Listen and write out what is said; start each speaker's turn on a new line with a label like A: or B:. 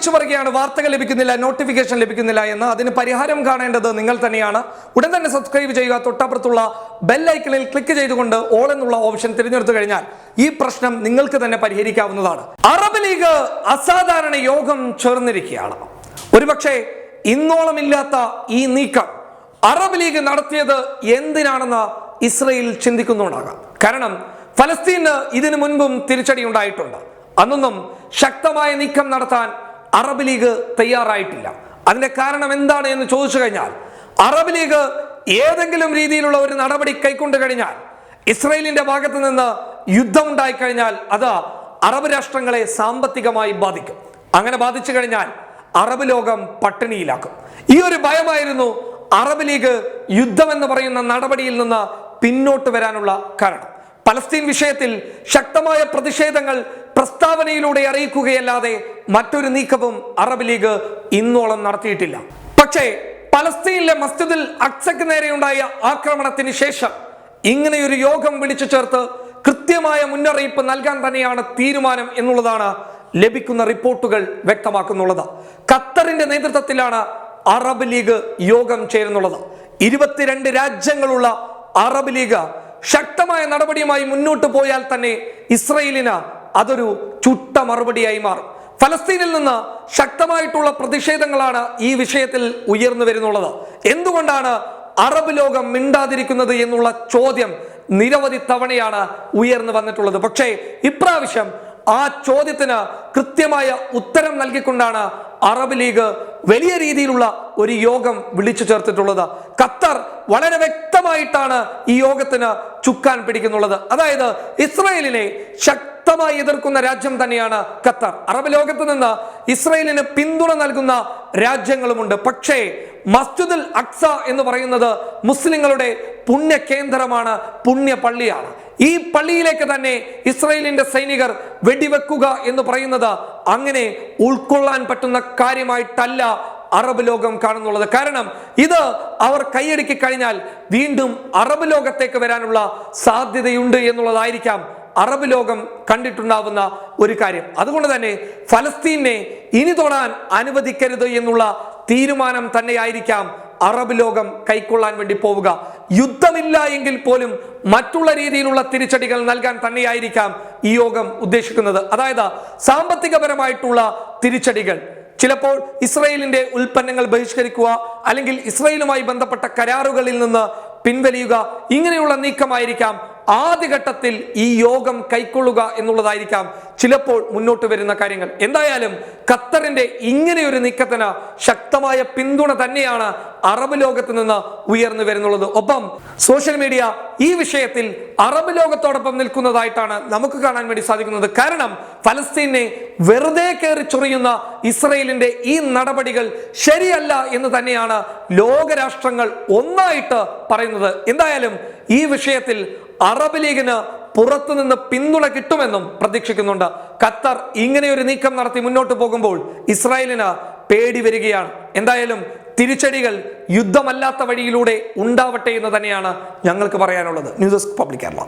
A: വിളിച്ചു പറയുകയാണ് വാർത്തകൾ ലഭിക്കുന്നില്ല നോട്ടിഫിക്കേഷൻ ലഭിക്കുന്നില്ല എന്ന്. അതിന് പരിഹാരം കാണേണ്ടത് നിങ്ങൾ തന്നെയാണ്. ഉടൻ തന്നെ സബ്സ്ക്രൈബ് ചെയ്യുക. തൊട്ടപ്പുറത്തുള്ള ബെൽ ഐക്കണിൽ ക്ലിക്ക് ചെയ്തുകൊണ്ട് ഓൾ എന്നുള്ള ഓപ്ഷൻ തിരഞ്ഞെടുത്തു കഴിഞ്ഞാൽ ഈ പ്രശ്നം നിങ്ങൾക്ക് തന്നെ പരിഹരിക്കാവുന്നതാണ്. അറബ് ലീഗ് അസാധാരണ യോഗം ചേർന്നിരിക്കുകയാണ്. ഒരുപക്ഷെ ഇന്നോളമില്ലാത്ത ഈ നീക്കം അറബ് ലീഗ് നടത്തിയത് എന്തിനാണെന്ന് ഇസ്രയേൽ ചിന്തിക്കുന്നുണ്ടാകാം. കാരണം ഫലസ്തീന് ഇതിനു മുൻപും തിരിച്ചടി ഉണ്ടായിട്ടുണ്ട്. അന്നൊന്നും ശക്തമായ നീക്കം നടത്താൻ അറബ് ലീഗ് തയ്യാറായിട്ടില്ല. അതിന്റെ കാരണം എന്താണ് എന്ന് ചോദിച്ചു കഴിഞ്ഞാൽ അറബ് ലീഗ് ഏതെങ്കിലും രീതിയിലുള്ള ഒരു നടപടി കൈക്കൊണ്ട് കഴിഞ്ഞാൽ ഇസ്രയേലിന്റെ ഭാഗത്ത് നിന്ന് യുദ്ധം ഉണ്ടായി കഴിഞ്ഞാൽ അത് അറബ് രാഷ്ട്രങ്ങളെ സാമ്പത്തികമായി ബാധിക്കും. അങ്ങനെ ബാധിച്ചു കഴിഞ്ഞാൽ അറബ് ലോകം പട്ടിണിയിലാക്കും. ഈ ഒരു ഭയമായിരുന്നു അറബ് ലീഗ് യുദ്ധം എന്ന് പറയുന്ന നടപടിയിൽ നിന്ന് പിന്നോട്ട് വരാനുള്ള കാരണം. പലസ്തീൻ വിഷയത്തിൽ ശക്തമായ പ്രതിഷേധങ്ങൾ പ്രസ്താവനയിലൂടെ അറിയിക്കുകയല്ലാതെ മറ്റൊരു നീക്കവും അറബ് ലീഗ് ഇന്നോളം നടത്തിയിട്ടില്ല. പക്ഷേ പലസ്തീനിലെ മസ്ജിദിൽ അക്സക്ക് നേരെയുണ്ടായ ആക്രമണത്തിന് ശേഷം ഇങ്ങനെയൊരു യോഗം വിളിച്ചു ചേർത്ത് കൃത്യമായ മുന്നറിയിപ്പ് നൽകാൻ തന്നെയാണ് തീരുമാനം എന്നുള്ളതാണ് ലഭിക്കുന്ന റിപ്പോർട്ടുകൾ വ്യക്തമാക്കുന്നുള്ളത്. ഖത്തറിന്റെ നേതൃത്വത്തിലാണ് അറബ് ലീഗ് യോഗം ചേരുന്നുള്ളത്. ഇരുപത്തിരണ്ട് രാജ്യങ്ങളുള്ള അറബ് ലീഗ് ശക്തമായ നടപടിയുമായി മുന്നോട്ട് പോയാൽ തന്നെ ഇസ്രയേലിന് അതൊരു ചുട്ട മറുപടിയായി മാറും. ഫലസ്തീനിൽ നിന്ന് ശക്തമായിട്ടുള്ള പ്രതിഷേധങ്ങളാണ് ഈ വിഷയത്തിൽ ഉയർന്നു വരുന്നുള്ളത്. എന്തുകൊണ്ടാണ് അറബ് ലോകം മിണ്ടാതിരിക്കുന്നത് എന്നുള്ള ചോദ്യം നിരവധി തവണയാണ് ഉയർന്നു വന്നിട്ടുള്ളത്. പക്ഷേ ഇപ്രാവശ്യം ആ ചോദ്യത്തിന് കൃത്യമായ ഉത്തരം നൽകിക്കൊണ്ടാണ് അറബ് ലീഗ് വലിയ രീതിയിലുള്ള ഒരു യോഗം വിളിച്ചു ചേർത്തിട്ടുള്ളത്. ഖത്തർ വളരെ വ്യക്തമായിട്ടാണ് ഈ യോഗത്തിന് ചുക്കാൻ പിടിക്കുന്നുള്ളത്. അതായത് ഇസ്രയേലിനെ ശക്തമായി എതിർക്കുന്ന രാജ്യം തന്നെയാണ് ഖത്തർ. അറബ് ലോകത്ത് നിന്ന് ഇസ്രയേലിന് പിന്തുണ നൽകുന്ന രാജ്യങ്ങളുമുണ്ട്. പക്ഷേ മസ്ജിദുൽ അക്സ എന്ന് പറയുന്നത് മുസ്ലിങ്ങളുടെ പുണ്യ കേന്ദ്രമാണ് പുണ്യ പള്ളിയാണ്. ഈ പള്ളിയിലേക്ക് തന്നെ ഇസ്രയേലിന്റെ സൈനികർ വെടിവെക്കുക എന്ന് പറയുന്നത് അങ്ങനെ ഉൾക്കൊള്ളാൻ പറ്റുന്ന കാര്യമായിട്ടല്ല അറബ് ലോകം കാണുന്നുള്ളത്. കാരണം ഇത് അവർ കൈയടക്കി കഴിഞ്ഞാൽ വീണ്ടും അറബ് ലോകത്തേക്ക് വരാനുള്ള സാധ്യതയുണ്ട് എന്നുള്ളതായിരിക്കാം അറബ് ലോകം കണ്ടിട്ടുണ്ടാവുന്ന ഒരു കാര്യം. അതുകൊണ്ട് തന്നെ ഫലസ്തീനെ ഇനി തൊടാൻ അനുവദിക്കരുത് എന്നുള്ള തീരുമാനം തന്നെയായിരിക്കാം അറബ് ലോകം കൈക്കൊള്ളാൻ വേണ്ടി പോവുക. യുദ്ധമില്ല എങ്കിൽ പോലും മറ്റുള്ള രീതിയിലുള്ള തിരിച്ചടികൾ നൽകാൻ തന്നെയായിരിക്കാം ഈ യോഗം ഉദ്ദേശിക്കുന്നത്. അതായത് സാമ്പത്തികപരമായിട്ടുള്ള തിരിച്ചടികൾ. ചിലപ്പോൾ ഇസ്രയേലിന്റെ ഉൽപ്പന്നങ്ങൾ ബഹിഷ്കരിക്കുക അല്ലെങ്കിൽ ഇസ്രയേലുമായി ബന്ധപ്പെട്ട കരാറുകളിൽ നിന്ന് പിൻവലിയുക ഇങ്ങനെയുള്ള നീക്കമായിരിക്കാം ആദ്യഘട്ടത്തിൽ ഈ യോഗം കൈക്കൊള്ളുക എന്നുള്ളതായിരിക്കാം ചിലപ്പോൾ മുന്നോട്ട് വരുന്ന കാര്യങ്ങൾ. എന്തായാലും ഖത്തറിന്റെ ഇങ്ങനെയൊരു നീക്കത്തിന് ശക്തമായ പിന്തുണ തന്നെയാണ് അറബ് ലോകത്ത് നിന്ന് ഉയർന്നു വരുന്നുള്ളത്. ഒപ്പം സോഷ്യൽ മീഡിയ ഈ വിഷയത്തിൽ അറബ് ലോകത്തോടൊപ്പം നിൽക്കുന്നതായിട്ടാണ് നമുക്ക് കാണാൻ വേണ്ടി സാധിക്കുന്നത്. കാരണം ഫലസ്തീനെ വെറുതെ കയറി ചൊറിയുന്ന ഇസ്രയേലിന്റെ ഈ നടപടികൾ ശരിയല്ല എന്ന് തന്നെയാണ് ലോകരാഷ്ട്രങ്ങൾ ഒന്നായിട്ട് പറയുന്നത്. എന്തായാലും ഈ വിഷയത്തിൽ അറബ് ലീഗിന് പുറത്തുനിന്ന് പിന്തുണ കിട്ടുമെന്നും പ്രതീക്ഷിക്കുന്നുണ്ട്. ഖത്തർ ഇങ്ങനെയൊരു നീക്കം നടത്തി മുന്നോട്ട് പോകുമ്പോൾ ഇസ്രായേലിന് പേടി വരികയാണ്. എന്തായാലും തിരിച്ചടികൾ യുദ്ധമല്ലാത്ത വഴിയിലൂടെ ഉണ്ടാവട്ടെ എന്ന് തന്നെയാണ് ഞങ്ങൾക്ക് പറയാനുള്ളത്. News desk public Kerala.